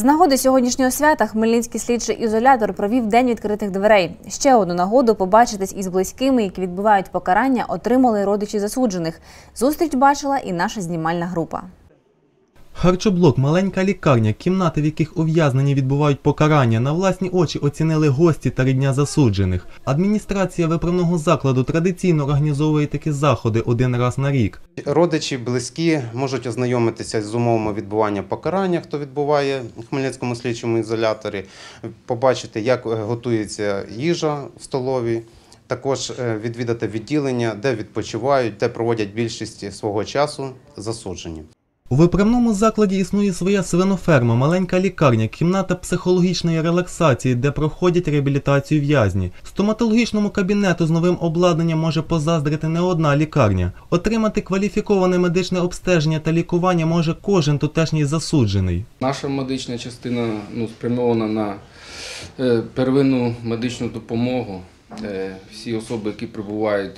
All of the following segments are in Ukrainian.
З нагоди сьогоднішнього свята Хмельницький слідчий ізолятор провів день відкритих дверей. Ще одну нагоду побачитись із близькими, які відбувають покарання, отримали родичі засуджених. Зустріч бачила і наша знімальна група. Харчоблок, маленька лікарня, кімнати, в яких ув'язнені відбувають покарання, на власні очі оцінили гості та рідня засуджених. Адміністрація виправного закладу традиційно організовує такі заходи один раз на рік. Родичі, близькі можуть ознайомитися з умовами відбування покарання, хто відбуває в Хмельницькому слідчому ізоляторі, побачити, як е, готується їжа в столовій, також е, відвідати відділення, де відпочивають, де проводять більшість свого часу засуджені. У виправному закладі існує своя свиноферма, маленька лікарня, кімната психологічної релаксації, де проходять реабілітацію в'язні. Стоматологічному кабінету з новим обладнанням може позаздрити не одна лікарня. Отримати кваліфіковане медичне обстеження та лікування може кожен тутешній засуджений. Наша медична частина ну, спрямована на е, первинну медичну допомогу. Е, всі особи, які прибувають,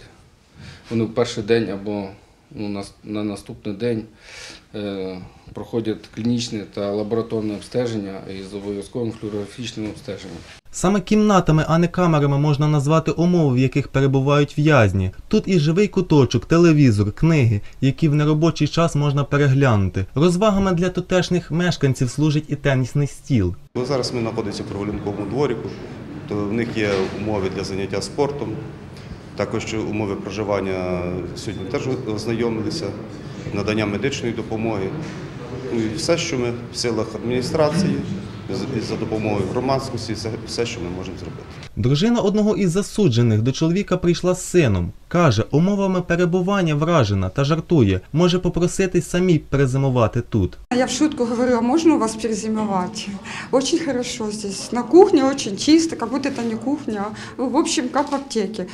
вони в перший день або ну, на, на наступний день е, проходять клінічне та лабораторне обстеження із обов'язковим флюорографічним обстеженням. Саме кімнатами, а не камерами можна назвати умови, в яких перебувають в'язні. Тут і живий куточок, телевізор, книги, які в неробочий час можна переглянути. Розвагами для тутешніх мешканців служить і тенісний стіл. Ну, Зараз ми знаходимося в прогулянковому дворику, то в них є умови для заняття спортом. Також умови проживання сьогодні теж ознайомилися, надання медичної допомоги. Ну і все, що ми в силах адміністрації, за допомогою громадськості, все- що ми можемо зробити. Дружина одного із засуджених до чоловіка прийшла з сином. Каже, умовами перебування вражена та жартує, може попроситись самі перезимувати тут. Я в шутку говорю, а можно у вас перезимовать? Очень хорошо здесь. На кухне очень чисто, как будто это не кухня, а в общем, как в аптеке.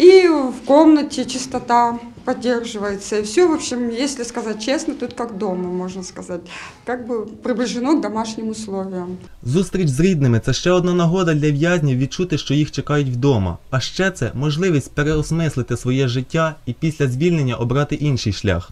И в комнате чистота поддерживается. И все, в общем, если сказать честно, тут как дома, можно сказать. Как бы приближено к домашним условиям. Зустріч з рідними це ще одна нагода для в'язнів відчути, що їх чекають вдома. А ще це можливість переосмислити своє життя і після звільнення обрати інший шлях.